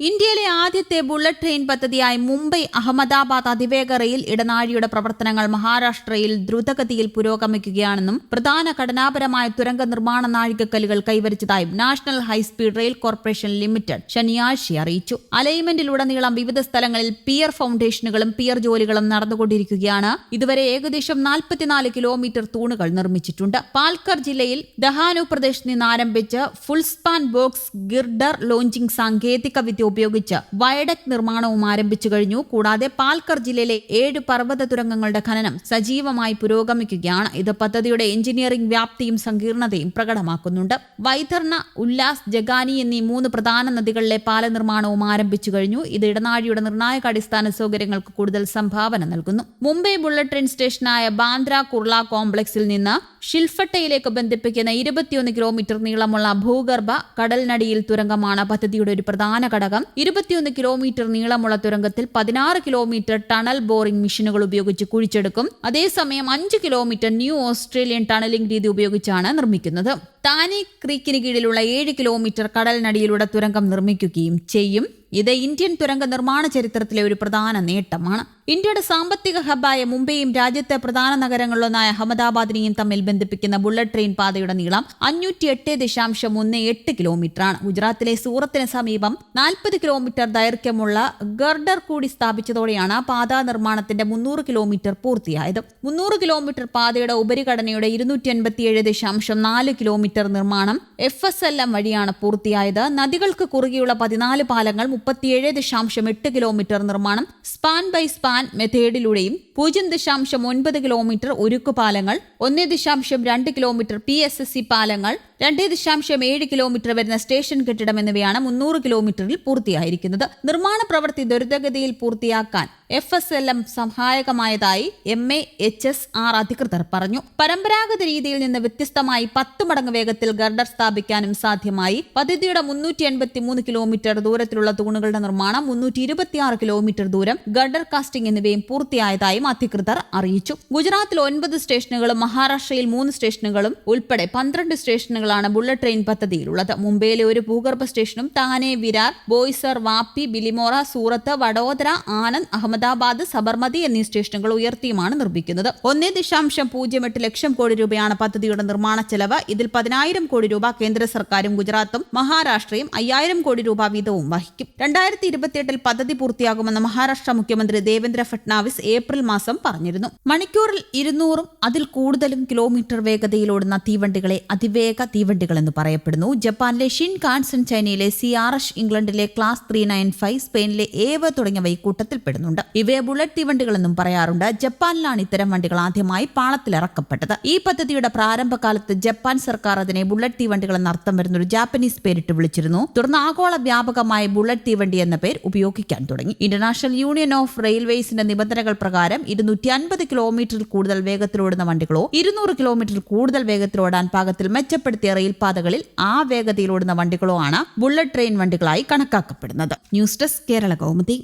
ഇന്ത്യയിലെ ആദ്യത്തെ bullet train പദ്ധതിയായ മുംബൈ അഹമ്മദാബാദ് അതിവേഗ റെയിൽ ഇടനാഴിയുടെ പ്രവർത്തനങ്ങൾ മഹാരാഷ്ട്രയിൽ ദ്രുതഗതിയിൽ പുരോഗമിക്കുകയാണെന്നും പ്രധാന ഘടനാപരമായ തുരങ്ക നിർമ്മാണ നാഴികക്കല്ലുകൾ കൈവരിച്ചതായും national high speed rail corporation limited ശനിയാഴ്ച അറിയിച്ചു. അലൈൻമെന്റിലുടനീളം വിവിധ സ്ഥലങ്ങളിൽ പിയർ ഫൗണ്ടേഷനുകളും പിയർ ജോലികളും നടന്നുകൊണ്ടിരിക്കുകയാണ്. ഇതുവരെ ഏകദേശം നാൽപ്പത്തിനാല് കിലോമീറ്റർ തൂണുകൾ നിർമ്മിച്ചിട്ടുണ്ട്. പാൽക്കർ ജില്ലയിൽ ദഹാനു പ്രദേശത്ത് നിന്ന് ആരംഭിച്ച് ഫുൾസ്പാൻ ബോക്സ് ഗിർഡർ ലോഞ്ചിംഗ് സാങ്കേതിക വിദ്യ ഉപയോഗിച്ച് വയഡക് നിർമ്മാണവും ആരംഭിച്ചു കഴിഞ്ഞു. കൂടാതെ പാൽക്കർ ജില്ലയിലെ ഏഴ് പർവത തുരങ്കങ്ങളുടെ ഖനനം സജീവമായി പുരോഗമിക്കുകയാണ്. ഇത് പദ്ധതിയുടെ എഞ്ചിനീയറിംഗ് വ്യാപ്തിയും സങ്കീർണതയും പ്രകടമാക്കുന്നുണ്ട്. വൈതർണ ഉല്ലാസ് ജഗാനി എന്നീ മൂന്ന് പ്രധാന നദികളിലെ പാല നിർമ്മാണവും ആരംഭിച്ചു കഴിഞ്ഞു. ഇത് ഇടനാഴിയുടെ നിർണായക അടിസ്ഥാന സൗകര്യങ്ങൾക്ക് കൂടുതൽ സംഭാവന നൽകുന്നു. മുംബൈ ബുള്ളറ്റ് ട്രെയിൻ സ്റ്റേഷനായ ബാന്ദ്ര കുർള കോംപ്ലക്സിൽ നിന്ന് ഷിൽഫട്ടയിലേക്ക് ബന്ധിപ്പിക്കുന്ന ഇരുപത്തിയൊന്ന് കിലോമീറ്റർ നീളമുള്ള ഭൂഗർഭ കടൽനടിയിൽ തുരങ്കമാണ് പദ്ധതിയുടെ ഒരു പ്രധാന ഘടകം. ഇരുപത്തിയൊന്ന് കിലോമീറ്റർ നീളമുള്ള തുരങ്കത്തിൽ പതിനാറ് കിലോമീറ്റർ ടണൽ ബോറിംഗ് മെഷീനുകൾ ഉപയോഗിച്ച് കുഴിച്ചെടുക്കും. അതേസമയം അഞ്ച് കിലോമീറ്റർ ന്യൂ ഓസ്ട്രേലിയൻ ടണലിംഗ് രീതി ഉപയോഗിച്ചാണ് നിർമ്മിക്കുന്നത്. താനി ക്രീക്കിന് കീഴിലുള്ള ഏഴ് കിലോമീറ്റർ കടലിനടിയിലൂടെ തുരങ്കം നിർമ്മിക്കുകയും ചെയ്യും. ഇത് ഇന്ത്യൻ തുരങ്ക നിർമ്മാണ ചരിത്രത്തിലെ ഒരു പ്രധാന നേട്ടമാണ്. ഇന്ത്യയുടെ സാമ്പത്തിക ഹബ്ബായ മുംബൈയും രാജ്യത്തെ പ്രധാന നഗരങ്ങളിലൊന്നായ അഹമ്മദാബാദിനെയും തമ്മിൽ ബന്ധിപ്പിക്കുന്ന ബുള്ളറ്റ് ട്രെയിൻ പാതയുടെ നീളം അഞ്ഞൂറ്റി എട്ട് ദശാംശം ഒന്ന് എട്ട് കിലോമീറ്ററാണ്. ഗുജറാത്തിലെ സൂറത്തിന് സമീപം നാൽപ്പത് കിലോമീറ്റർ ദൈർഘ്യമുള്ള ഗർഡർ കൂടി സ്ഥാപിച്ചതോടെയാണ് പാതാ നിർമ്മാണത്തിന്റെ മുന്നൂറ് കിലോമീറ്റർ പൂർത്തിയായത്. മുന്നൂറ് കിലോമീറ്റർ പാതയുടെ ഉപരിഘടനയുടെ ഇരുന്നൂറ്റി അൻപത്തിയേഴ് ദശാംശം നാല് കിലോമീറ്റർ നിർമ്മാണം എഫ് എസ് എൽ എം വഴിയാണ് പൂർത്തിയായത്. നദികൾക്ക് കുറുകെയുള്ള പതിനാല് പാലങ്ങൾ മുപ്പത്തിയേഴ് ദശാംശം എട്ട് കിലോമീറ്റർ നിർമ്മാണം സ്പാൻ ബൈ സ്പാൻ മെത്തേഡിലൂടെയും പൂജ്യം ദശാംശം ഒൻപത് കിലോമീറ്റർ ഉരുക്കു പാലങ്ങൾ ഒന്ന് ദശാംശം രണ്ട് kilometre P S S C പാലങ്ങൾ രണ്ട് ദശാംശം ഏഴ് കിലോമീറ്റർ വരുന്ന സ്റ്റേഷൻ കെട്ടിടം എന്നിവയാണ് മുന്നൂറ് കിലോമീറ്ററിൽ പൂർത്തിയായിരിക്കുന്നത്. നിർമ്മാണ പ്രവൃത്തി ദുരിതഗതിയിൽ പൂർത്തിയാക്കാൻ F S L M സഹായകമായതായി M A H S R അധികൃതർ പറഞ്ഞു. പരമ്പരാഗത രീതിയിൽ നിന്ന് വ്യത്യസ്തമായി പത്ത് മടങ്ങ് വേഗത്തിൽ ഗർഡർ സ്ഥാപിക്കാനും സാധ്യമായി. പദ്ധതിയുടെ മുന്നൂറ്റി എൺപത്തി മൂന്ന് കിലോമീറ്റർ ദൂരത്തിലുള്ള തൂണുകളുടെ നിർമ്മാണം മുന്നൂറ്റി ഇരുപത്തിയാറ് കിലോമീറ്റർ ദൂരം ഗർഡർ കാസ്റ്റിംഗ് എന്നിവയും പൂർത്തിയായതായും അധികൃതർ അറിയിച്ചു. ഗുജറാത്തിൽ ഒൻപത് സ്റ്റേഷനുകളും മഹാരാഷ്ട്രയിൽ മൂന്ന് സ്റ്റേഷനുകളും ഉൾപ്പെടെ പന്ത്രണ്ട് സ്റ്റേഷനുകളാണ് ബുള്ളറ്റ് ട്രെയിൻ പദ്ധതിയിലുള്ളത്. മുംബൈയിലെ ഒരു ഭൂഗർഭ സ്റ്റേഷനും താനെ വിരാർ ബോയ്സർ വാപ്പി ബിലിമോറ സൂറത്ത് വഡോദര ആനന്ദ് അഹമ്മദാബാദ് സബർമതി എന്നീ സ്റ്റേഷനുകൾ ഉയർത്തിയുമാണ് നിർമ്മിക്കുന്നത്. ഒന്നേ ദശാംശം പൂജ്യം എട്ട് ലക്ഷം കോടി രൂപയാണ് പദ്ധതിയുടെ നിർമ്മാണ ചെലവ്. ഇതിൽ പതിനായിരം കോടി രൂപ കേന്ദ്ര സർക്കാരും ഗുജറാത്തും മഹാരാഷ്ട്രയും അയ്യായിരം കോടി രൂപ വീതവും വഹിക്കും. രണ്ടായിരത്തി ഇരുപത്തിയെട്ടിൽ പദ്ധതി പൂർത്തിയാകുമെന്ന് മഹാരാഷ്ട്ര മുഖ്യമന്ത്രി ദേവേന്ദ്ര ഫട്നാവിസ് ഏപ്രിൽ മാസം പറഞ്ഞിരുന്നു. മണിക്കൂറിൽ ഇരുന്നൂറും അതിൽ കൂടുതലും കിലോമീറ്റർ വേഗതയിലോടുന്ന തീവണ്ടികളെ അതിവേഗ തീവണ്ടികൾ എന്ന് പറയപ്പെടുന്നു. ജപ്പാനിലെ ഷിൻ കാൻസൺ ചൈനയിലെ സി ആർ ഇംഗ്ലണ്ടിലെ ക്ലാസ് ത്രീ നയൻ ഫൈവ് സ്പെയിനിലെ ഏവ തുടങ്ങിയവ ഈ കൂട്ടത്തിൽപ്പെടുന്നുണ്ട് ഇവയെ ബുള്ളറ്റ് തീവണ്ടികൾ എന്നും പറയാറുണ്ട്. ജപ്പാനിലാണ് ഇത്തരം വണ്ടികൾ ആദ്യമായി പാളത്തിലിറക്കപ്പെട്ടത് ഈ പദ്ധതിയുടെ പ്രാരംഭകാലത്ത് ജപ്പാൻ സർക്കാർ അതിനെ ബുള്ളറ്റ് തീവണ്ടികൾ എന്ന അർത്ഥം വരുന്ന ഒരു ജാപ്പനീസ് പേരിട്ട് വിളിച്ചിരുന്നു. തുടർന്ന് ആഗോള വ്യാപകമായി ബുള്ളറ്റ് തീവണ്ടി എന്ന പേര് ഉപയോഗിക്കാൻ തുടങ്ങി. ഇന്റർനാഷണൽ യൂണിയൻ ഓഫ് റെയിൽവേസിന്റെ നിബന്ധനകൾ പ്രകാരം ഇരുന്നൂറ്റി അൻപത് കിലോമീറ്ററിൽ കൂടുതൽ വേഗത്തിലോടുന്ന വണ്ടികളോ ഇരുന്നൂറ് കിലോമീറ്ററിൽ കൂടുതൽ വേഗത്തിലോടാൻ പാകത്തിൽ മെച്ചപ്പെടുത്തിയ റെയിൽപാതകളിൽ ആ വേഗതയിലോടുന്ന വണ്ടികളോ ആണ് ബുള്ളറ്റ് ട്രെയിൻ വണ്ടികളായി കണക്കാക്കപ്പെടുന്നത്. News desk Kerala Kaumudi.